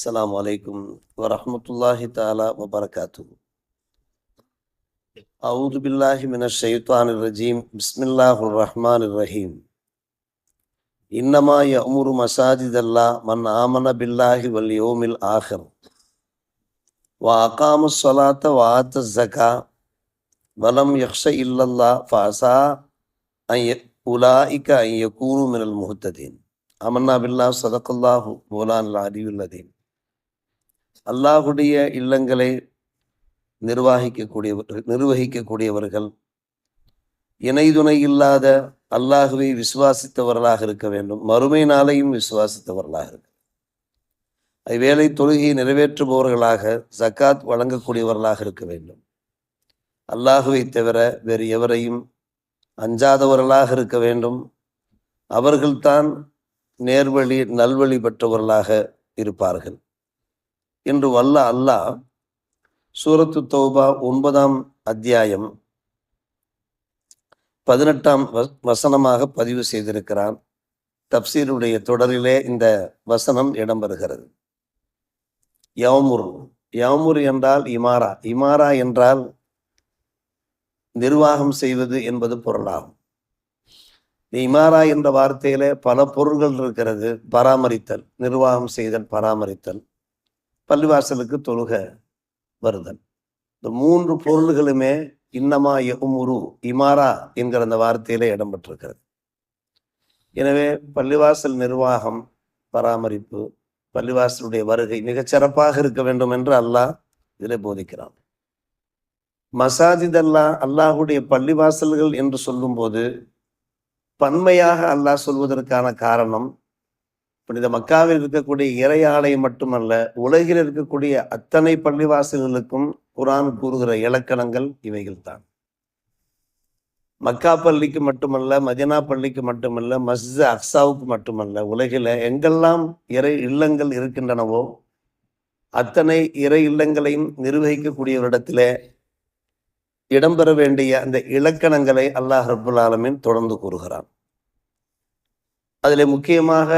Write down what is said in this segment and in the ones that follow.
السلام عليكم ورحمة الله تعالى وبركاته. أعوذ بالله من الشيطان الرجيم. بسم الله الرحمن الرحيم. إنما يأمر مساجد الله من آمن بالله واليوم الآخر وأقام الصلاة وآتى الزكاة ولم يخش إلا الله فعسى أن أولئك أن يكونوا من المهتدين. آمنا بالله صدق الله مولانا العلي العظيم. அல்லாஹுடைய இல்லங்களை நிர்வாகிக்கக்கூடியவர்கள் நிர்வகிக்கக்கூடியவர்கள் இணைதுணை இல்லாத அல்லாஹுவை விசுவாசித்தவர்களாக இருக்க வேண்டும். மறுமை நாளையும் விசுவாசித்தவர்களாக இருக்க வேலை தொழுகையை நிறைவேற்றுபவர்களாக ஜக்காத் வழங்கக்கூடியவர்களாக இருக்க வேண்டும். அல்லாஹுவை தவிர வேறு எவரையும் அஞ்சாதவர்களாக இருக்க வேண்டும். அவர்கள்தான் நேர்வழி நல்வழி பெற்றவர்களாக இருப்பார்கள். என்று வல்ல அல்லாஹ் சூரத்து தௌபா ஒன்பதாம் அத்தியாயம் பதினெட்டாம் வசனமாக பதிவு செய்திருக்கிறான். தப்சீருடைய தொடரிலே இந்த வசனம் இடம்பெறுகிறது. யவமுர் யவமுர் என்றால் இமாரா. இமாரா என்றால் நிர்வாகம் செய்வது என்பது பொருளாகும். இமாரா என்ற வார்த்தையில பல பொருள்கள் இருக்கிறது. பராமரித்தல் நிர்வாகம் செய்தல் பராமரித்தல். பள்ளிவாசலுக்கு தொழுக வருதல். இந்த மூன்று பொருள்களுமே இன்னமா எகுமுரு இமாரா என்கிற அந்த வார்த்தையில இடம்பெற்றிருக்கிறது. எனவே பள்ளிவாசல் நிர்வாகம் பராமரிப்பு பள்ளிவாசலுடைய வருகை மிகச் சிறப்பாக இருக்க வேண்டும் என்று அல்லாஹ் இதில் போதிக்கிறான். மசாஜித் அல்லாஹ் அல்லாஹுடைய பள்ளிவாசல்கள் என்று சொல்லும்போது பன்மையாக அல்லாஹ் சொல்வதற்கான காரணம் புனித மக்காவில் இருக்கக்கூடிய இறை ஆலை மட்டுமல்ல உலகில் இருக்கக்கூடிய அத்தனை பள்ளிவாசல்களுக்கும் குரான் கூறுகிற இலக்கணங்கள் இவைகள் தான் மக்கா பள்ளிக்கு மட்டுமல்ல மதினா பள்ளிக்கு மட்டுமல்ல மஸ்ஜித் அக்ஸாவுக்கு மட்டுமல்ல உலகில எங்கெல்லாம் இறை இல்லங்கள் இருக்கின்றனவோ அத்தனை இறை இல்லங்களையும் நிர்வகிக்கக்கூடியவரிடத்திலே இடம்பெற வேண்டிய அந்த இலக்கணங்களை அல்லாஹ் ரபுல் ஆலமின் தொடர்ந்து கூறுகிறான். அதிலே முக்கியமாக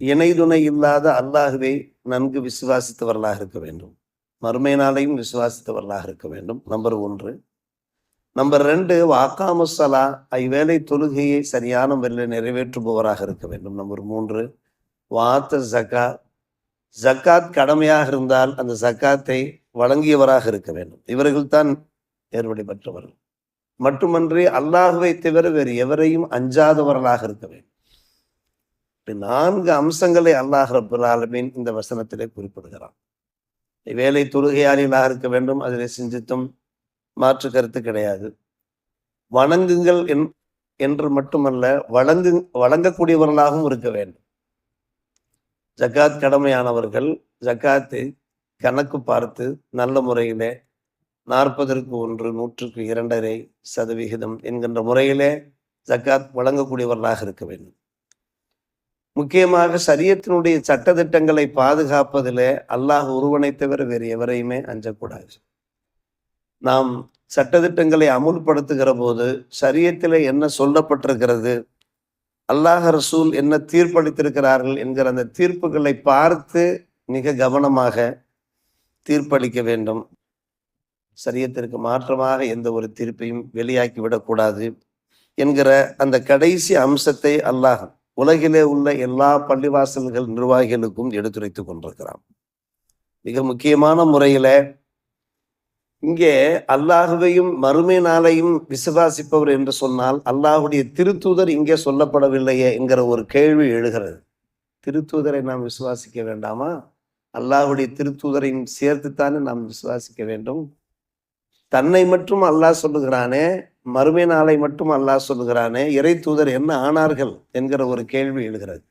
இணைதுணை இல்லாத அல்லாஹுவை நன்கு விசுவாசித்தவர்களாக இருக்க வேண்டும். மறுமை நாளையும் விசுவாசித்தவர்களாக இருக்க வேண்டும். நம்பர் ஒன்று. நம்பர் ரெண்டு வாக்காமசலா ஐவேளை தொழுகையை சரியான முறையில் நிறைவேற்றுபவராக இருக்க வேண்டும். நம்பர் மூன்று வாத்த ஜக்கா ஜக்காத் கடமையாக இருந்தால் அந்த ஜக்காத்தை வழங்கியவராக இருக்க வேண்டும். இவர்கள் தான் ஏற்படி பெற்றவர்கள் மட்டுமன்றி அல்லாஹுவை தவிர வேறு எவரையும் அஞ்சாதவர்களாக இருக்க வேண்டும். இப்படி நான்கு அம்சங்களை அல்லாஹ் ரபுல் ஆலமீன் இந்த வசனத்திலே குறிப்பிடுகிறான். வேலை தொழுகையாளிகளாக இருக்க வேண்டும் அதனை சிந்தித்தும் மாற்று கருத்து கிடையாது. வணங்குங்கள் என்- என்று மட்டுமல்ல வழங்கு வழங்கக்கூடியவர்களாகவும் இருக்க வேண்டும். ஜக்காத் கடமையானவர்கள் ஜக்காத்தை கணக்கு பார்த்து நல்ல முறையிலே நாற்பதற்கு ஒன்று நூற்றுக்கு இரண்டரை சதவிகிதம் என்கின்ற முறையிலே ஜக்காத் வழங்கக்கூடியவர்களாக இருக்க வேண்டும். முக்கியமாக சரியத்தினுடைய சட்டதிட்டங்களை பாதுகாப்பதில் அல்லாஹ் ஒருவனை தவிர வேறு எவரையுமே அஞ்சக்கூடாது. நாம் சட்டத்திட்டங்களை அமுல்படுத்துகிற போது சரியத்தில் என்ன சொல்லப்பட்டிருக்கிறது அல்லாஹ் ரசூல் என்ன தீர்ப்பளித்திருக்கிறார்கள் என்கிற அந்த தீர்ப்புகளை பார்த்து மிக கவனமாக தீர்ப்பளிக்க வேண்டும். சரியத்திற்கு மாற்றமாக எந்த ஒரு தீர்ப்பையும் வெளியாக்கி விடக்கூடாது என்கிற அந்த கடைசி அம்சத்தை அல்லாஹ் உலகிலே உள்ள எல்லா பள்ளிவாசல்கள் நிர்வாகிகளுக்கும் எடுத்துரைத்துக் கொண்டிருக்கிறான். மிக முக்கியமான முறையில இங்கே அல்லாஹுவையும் மறுமை நாளையும் விசுவாசிப்பவர் என்று சொன்னால் அல்லாஹுடைய திருத்தூதர் இங்கே சொல்லப்படவில்லையே என்கிற ஒரு கேள்வி எழுகிறது. திருத்தூதரை நாம் விசுவாசிக்க வேண்டாமா? அல்லாஹுடைய திருத்தூதரையும் சேர்த்துத்தானே நாம் விசுவாசிக்க வேண்டும்? தன்னை மட்டும் அல்லாஹ் சொல்லுகிறானே மறுமை நாளை மட்டும் அல்லாஹ் சொல்லுகிறானே இறை தூதர் என்ன ஆனார்கள் என்கிற ஒரு கேள்வி எழுகிறது.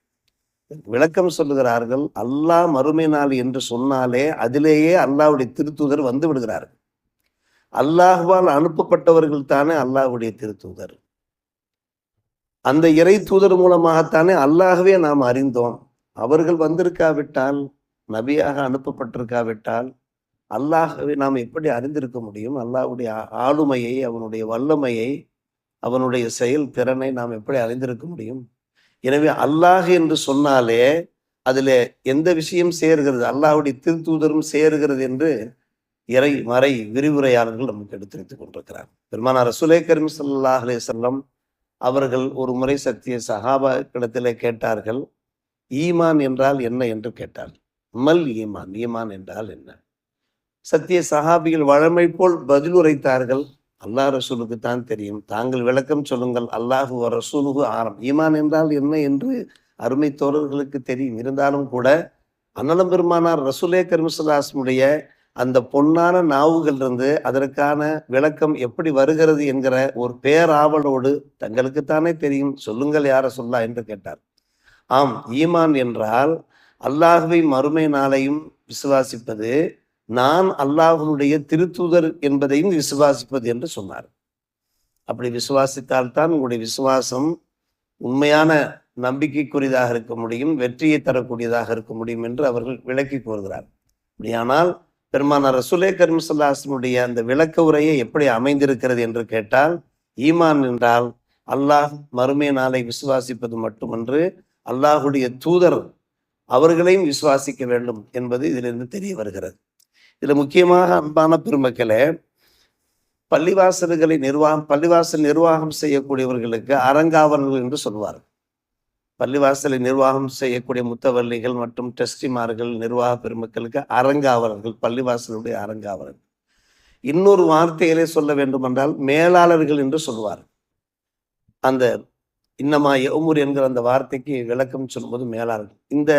விளக்கம் சொல்லுகிறார்கள் அல்லாஹ் மறுமை நாள் என்று சொன்னாலே அதிலேயே அல்லாவுடைய திருத்தூதர் வந்து விடுகிறார்கள் அல்லாஹ்வால் அனுப்பப்பட்டவர்கள் தானே அல்லாஹ்வுடைய திருத்தூதர். அந்த இறை தூதர் மூலமாகத்தானே அல்லாகவே நாம் அறிந்தோம். அவர்கள் வந்திருக்காவிட்டால் நபியாக அனுப்பப்பட்டிருக்காவிட்டால் அல்லாஹவை நாம் எப்படி அறிந்திருக்க முடியும்? அல்லாஹுடைய ஆளுமையை அவனுடைய வல்லமையை அவனுடைய செயல் திறனை நாம் எப்படி அறிந்திருக்க முடியும்? எனவே அல்லாஹ் என்று சொன்னாலே அதில் எந்த விஷயம் சேர்கிறது? அல்லாஹுடைய திருத்தூதரும் சேர்கிறது என்று இறை மறை விரிவுரையாளர்கள் நமக்கு எடுத்துரைத்துக் கொண்டிருக்கிறார். பெருமானார் ரசூலே கரீம் ஸல்லல்லாஹு அலைஹி அவர்கள் ஒரு முறை சத்திய கிடத்திலே கேட்டார்கள் ஈமான் என்றால் என்ன? என்று கேட்டார் மல் ஈமான். ஈமான் என்றால் என்ன? சத்திய சஹாபிகள் வழமை போல் பதில் உரைத்தார்கள். அல்லாஹ் ரசூலுக்கு தான் தெரியும். தாங்கள் விளக்கம் சொல்லுங்கள். அல்லாஹு ரசூலுக்கு ஆரம். ஈமான் என்றால் என்ன என்று அருமை தோழர்களுக்கு தெரியும். இருந்தாலும் கூட அன்னலம் பெருமானார் ரசூலே கரிமசுல்லாஸ்முடைய அந்த பொன்னான நாவுகள் இருந்து அதற்கான விளக்கம் எப்படி வருகிறது என்கிற ஒரு பேராவலோடு தங்களுக்குத்தானே தெரியும். சொல்லுங்கள் யார சொல்லா என்று கேட்டார். ஆம் ஈமான் என்றால் அல்லாஹுவை மறுமை நாளையும் விசுவாசிப்பது நான் அல்லாஹனுடைய திருத்தூதர் என்பதையும் விசுவாசிப்பது என்று சொன்னார். அப்படி விசுவாசித்தால்தான் உங்களுடைய விசுவாசம் உண்மையான நம்பிக்கைக்குரியதாக இருக்க முடியும் வெற்றியை தரக்கூடியதாக இருக்க முடியும் என்று அவர்கள் விளக்கி கூறுகிறார். அப்படியானால் பெருமானார் ரசுலே கரிமசல்லாசனுடைய அந்த விளக்க உரையை எப்படி அமைந்திருக்கிறது என்று கேட்டால் ஈமான் என்றால் அல்லாஹ் மறுமை நாளை விசுவாசிப்பது மட்டுமன்று அல்லாஹுடைய தூதர் அவர்களையும் விசுவாசிக்க வேண்டும் என்பது இதிலிருந்து தெரிய வருகிறது. இதில் முக்கியமாக அன்பான பெருமக்களே பள்ளிவாசல்களை நிர்வாகம் பள்ளிவாசல் நிர்வாகம் செய்யக்கூடியவர்களுக்கு அறங்காவலர்கள் என்று சொல்வார்கள். பள்ளிவாசலை நிர்வாகம் செய்யக்கூடிய முத்தவல்லிகள் மற்றும் டெஸ்டிமார்கள் நிர்வாக பெருமக்களுக்கு அறங்காவலர்கள் பள்ளிவாசலுடைய அறங்காவலர்கள். இன்னொரு வார்த்தையிலே சொல்ல வேண்டுமென்றால் மேலாளர்கள் என்று சொல்வார் அந்த இன்னமா யமுர் என்கிற அந்த வார்த்தைக்கு விளக்கம் சொல்லும்போது மேலாளர்கள் இந்த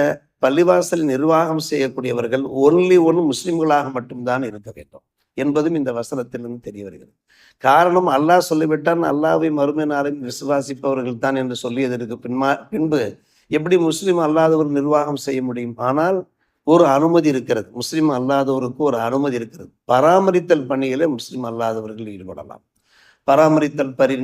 பள்ளிவாசல் நிர்வாகம் செய்யக்கூடியவர்கள் ஒன்லி ஒன் முஸ்லிம்களாக மட்டும்தான் இருக்க வேண்டும் என்பதும் இந்த வசனத்திலிருந்து தெரிய வருகிறது. காரணம் அல்லாஹ் சொல்லிவிட்டான் அல்லாவை மறுமையினாலும் விசுவாசிப்பவர்கள் தான் என்று சொல்லியதற்கு பின்மா பின்பு எப்படி முஸ்லீம் அல்லாதவர் நிர்வாகம் செய்ய முடியும்? ஆனால் ஒரு அனுமதி இருக்கிறது. முஸ்லிம் அல்லாதவருக்கு ஒரு அனுமதி இருக்கிறது. பராமரித்தல் பணியிலே முஸ்லீம் அல்லாதவர்கள் ஈடுபடலாம். பராமரித்தல் பரி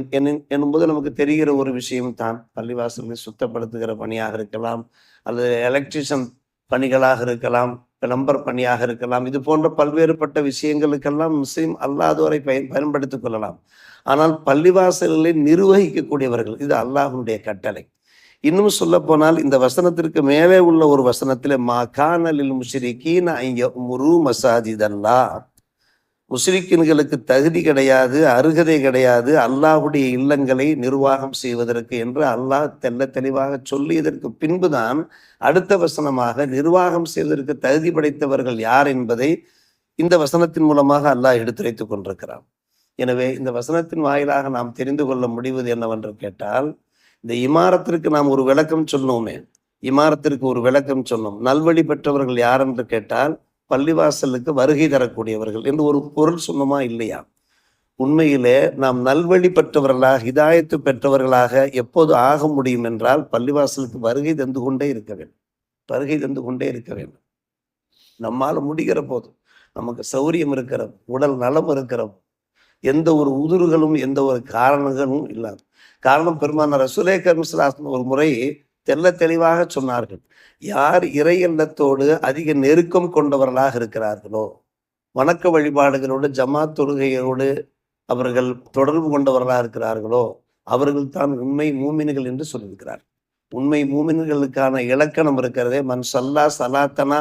என்னும்போது நமக்கு தெரிகிற ஒரு விஷயம் தான். பள்ளிவாசல்களை சுத்தப்படுத்துகிற பணியாக இருக்கலாம் அல்லது எலக்ட்ரிஷியன் பணிகளாக இருக்கலாம் பிளம்பர் பணியாக இருக்கலாம் இது போன்ற பல்வேறுபட்ட விஷயங்களுக்கெல்லாம் முஸ்லீம் அல்லாதோரை பயன் பயன்படுத்திக் கொள்ளலாம். ஆனால் பள்ளிவாசல்களை நிர்வகிக்கக்கூடியவர்கள் இது அல்லாஹனுடைய கட்டளை. இன்னும் சொல்ல போனால் இந்த வசனத்திற்கு மேலே உள்ள ஒரு வசனத்தில் மா கானலில் முஷிரிக்கீன் முரு மசாஜிதல்லா முஸ்லிக்கின்களுக்கு தகுதி கிடையாது அருகதை கிடையாது. அல்லாஹுடைய இல்லங்களை நிர்வாகம் செய்வதற்கு என்று அல்லாஹ் தெல்ல தெளிவாக சொல்லியதற்கு பின்புதான் அடுத்த வசனமாக நிர்வாகம் செய்வதற்கு தகுதி படைத்தவர்கள் யார் என்பதை இந்த வசனத்தின் மூலமாக அல்லாஹ் எடுத்துரைத்துக் கொண்டிருக்கிறான். எனவே இந்த வசனத்தின் வாயிலாக நாம் தெரிந்து கொள்ள முடிவது என்னவென்று கேட்டால் இந்த இமாரத்திற்கு நாம் ஒரு விளக்கம் சொன்னோமே இமாரத்திற்கு ஒரு விளக்கம் சொன்னோம் நல்வழி பெற்றவர்கள் யார் என்று கேட்டால் பள்ளிவாசலுக்கு வருகை தரக்கூடியவர்கள் என்று ஒரு பொருள் சொன்னமா இல்லையா? உண்மையிலே நாம் நல்வழி பெற்றவர்களாக இதாயத்து பெற்றவர்களாக எப்போது ஆக முடியும் என்றால் பள்ளிவாசலுக்கு வருகை தந்து கொண்டே இருக்க வேண்டும். வருகை தந்து கொண்டே இருக்க வேண்டும். நம்மால் முடிகிற போது நமக்கு சௌரியம் இருக்கிற உடல் நலம் இருக்கிற எந்த ஒரு உதிர்களும் எந்த ஒரு காரணங்களும் இல்லாது. காரணம் பெருமான ரசுலே கர்மஸ்லாசன் ஒரு முறை தெல்ல தெளிவாக சொன்னார்கள். யார் இறை எண்ணத்தோடு அதிக நெருக்கம் கொண்டவர்களாக இருக்கிறார்களோ வணக்க வழிபாடுகளோடு ஜமாத் தொழுகையோடு அவர்கள் தொடர்பு கொண்டவர்களாக இருக்கிறார்களோ அவர்கள் தான் உண்மை மூமின்கள் என்று சொல்லியிருக்கிறார். உண்மை மூமின்களுக்கான இலக்கணம் இருக்கிறதே மன் சல்லா சலாத்தனா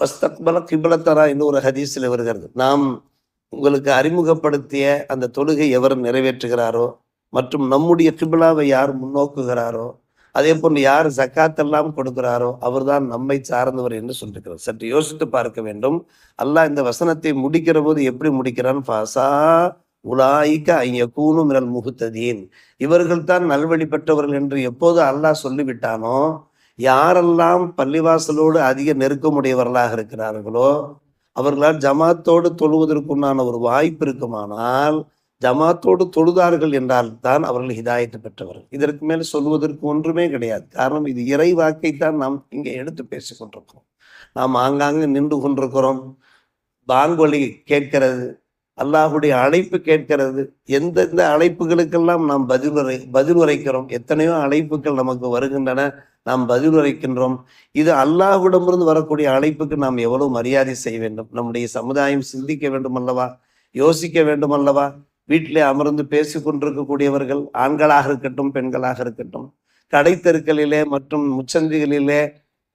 பஸ்தக்பல கிபலத்தரா என்று ஒரு ஹதீஸில் வருகிறது. நாம் உங்களுக்கு அறிமுகப்படுத்திய அந்த தொழுகை எவர் நிறைவேற்றுகிறாரோ மற்றும் நம்முடைய கிபிலாவை யார் முன்னோக்குகிறாரோ அதே போன்று யார் ஜக்காத்தெல்லாம் கொடுக்கிறாரோ அவர்தான் நம்மை சார்ந்தவர் என்று சொல்லிருக்கிறார். சற்று யோசித்து பார்க்க வேண்டும். அல்லாஹ் இந்த வசனத்தை முடிக்கிற போது எப்படி முடிக்கிறான்? பாசா உலாய்க்க ஐய கூணும் இரல் முகுத்ததீன் இவர்கள் தான் நல்வழி பெற்றவர்கள் என்று எப்போது அல்லாஹ் சொல்லிவிட்டானோ யாரெல்லாம் பள்ளிவாசலோடு அதிக நெருக்கமுடையவர்களாக இருக்கிறார்களோ அவர்களால் ஜமாத்தோடு தொழுவதற்குண்டான ஒரு வாய்ப்பு இருக்குமானால் ஜமாத்தோடு தொழுதார்கள் என்றால் தான் அவர்கள் ஹிதாயத்தை பெற்றவர்கள். இதற்கு மேல் சொல்வதற்கு ஒன்றுமே கிடையாது. காரணம் இது இறை வாக்கை தான் நாம் இங்கே எடுத்து பேசிக் கொண்டிருக்கிறோம் நாம் ஆங்காங்கு நின்று கொண்டிருக்கிறோம். பாங்கொலி கேட்கிறது. அல்லாஹுடைய அழைப்பு கேட்கிறது. எந்தெந்த அழைப்புகளுக்கெல்லாம் நாம் பதிலுரை பதில் உரைக்கிறோம்? எத்தனையோ அழைப்புகள் நமக்கு வருகின்றன. நாம் பதில் உரைக்கின்றோம். இது அல்லாஹுடமிருந்து வரக்கூடிய அழைப்புக்கு நாம் எவ்வளவு மரியாதை செய்ய வேண்டும்? நம்முடைய சமுதாயம் சிந்திக்க வேண்டும் அல்லவா யோசிக்க வேண்டும் அல்லவா வீட்டிலே அமர்ந்து பேசி கொண்டிருக்கக்கூடியவர்கள் ஆண்களாக இருக்கட்டும் பெண்களாக இருக்கட்டும் கடைத்தெருக்களிலே மற்றும் முச்சந்திகளிலே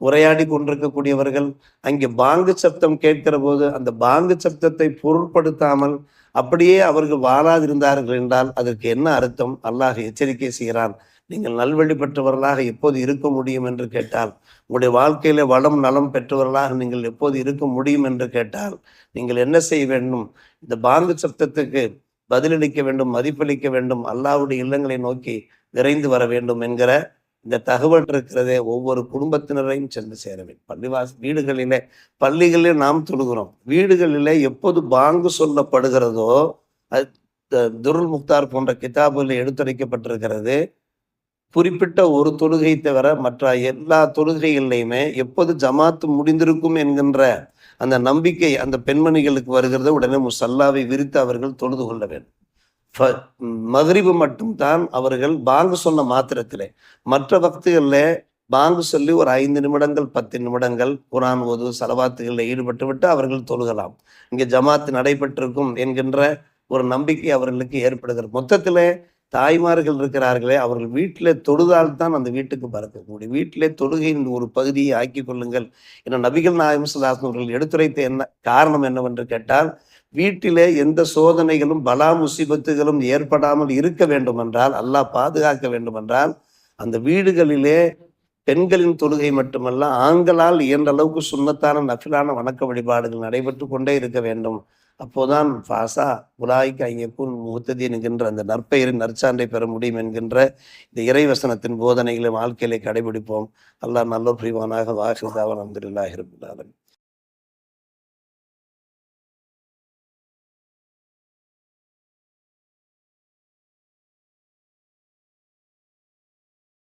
உரையாடி கொண்டிருக்கக்கூடியவர்கள் அங்கே பாங்கு சப்தம் கேட்கிற போது அந்த பாங்கு சப்தத்தை பொருட்படுத்தாமல் அப்படியே அவர்கள் வாழாதிருந்தார்கள் என்றால் அதற்கு என்ன அர்த்தம்? அல்லாஹ் எச்சரிக்கை செய்கிறான். நீங்கள் நல்வழி பெற்றவர்களாக எப்போது இருக்க முடியும் என்று கேட்டால் உங்களுடைய வாழ்க்கையில வளம் நலம் பெற்றவர்களாக நீங்கள் எப்போது இருக்க முடியும் என்று கேட்டால் நீங்கள் என்ன செய்ய வேண்டும்? இந்த பாங்கு சப்தத்துக்கு பதிலளிக்க வேண்டும் மதிப்பளிக்க வேண்டும் அல்லாவுடைய இல்லங்களை நோக்கி விரைந்து வர வேண்டும் என்கிற இந்த தகவல் இருக்கிறதே ஒவ்வொரு குடும்பத்தினரையும் சென்று சேர வேண்டும். பள்ளிவாச வீடுகளிலே பள்ளிகளிலே நாம் தொழுகிறோம். வீடுகளிலே எப்போது பாங்கு சொல்லப்படுகிறதோ அது துருள் துருல் முக்தார் போன்ற கிதாபுகளில் எடுத்துரைக்கப்பட்டிருக்கிறது. குறிப்பிட்ட ஒரு தொழுகை தவிர மற்ற எல்லா தொழுகைகள்லையுமே எப்போது ஜமாத்து முடிந்திருக்கும் என்கின்ற அந்த நம்பிக்கை அந்த பெண்மணிகளுக்கு வருகிறத உடனே முசல்லாவை விரித்து அவர்கள் தொழுது கொள்ள வேண்டும். ஃப- மகரிபு மட்டும்தான் அவர்கள் பாங்கு சொன்ன மாத்திரத்திலே. மற்ற பக்திகளில் பாங்கு சொல்லி ஒரு ஐந்து நிமிடங்கள் பத்து நிமிடங்கள் குரான் ஓது சலவாத்துகளில் ஈடுபட்டு விட்டு அவர்கள் தொழுகலாம். இங்கே ஜமாத்து நடைபெற்றிருக்கும் என்கின்ற ஒரு நம்பிக்கை அவர்களுக்கு ஏற்படுகிறது. மொத்தத்திலே தாய்மார்கள் இருக்கிறார்களே அவர்கள் வீட்டிலே தொழுதால் தான் அந்த வீட்டுக்கு பறக்க முடியும். வீட்டிலே தொழுகையின் ஒரு பகுதியை ஆக்கி கொள்ளுங்கள் என நபிகள் நாயம் சுதாசன் அவர்கள் எடுத்துரைத்த என்ன காரணம் என்னவென்று கேட்டால் வீட்டிலே எந்த சோதனைகளும் பலா முசீபத்துகளும் ஏற்படாமல் இருக்க வேண்டும் என்றால் அல்லாஹ் பாதுகாக்க வேண்டும் என்றால் அந்த வீடுகளிலே பெண்களின் தொழுகை மட்டுமல்ல ஆண்களால் இயன்ற அளவுக்கு சுண்ணத்தான நஃபிலான வணக்க வழிபாடுகள் நடைபெற்று கொண்டே இருக்க வேண்டும். அப்போதான் ஃபாசா உலாய்க்கு ஐயப்பூன் முகத்ததீன் என்கின்ற அந்த நற்பெயரின் நற்சான்றை பெற முடியும் என்கின்ற இந்த இறைவசனத்தின் போதனைகளை வாழ்க்கையிலே கடைபிடிப்போம். அல்லாஹ் நல்ல புரிவானாக வாசிதாவன் அந்திரில்லாஹ் இருப்பினார்கள்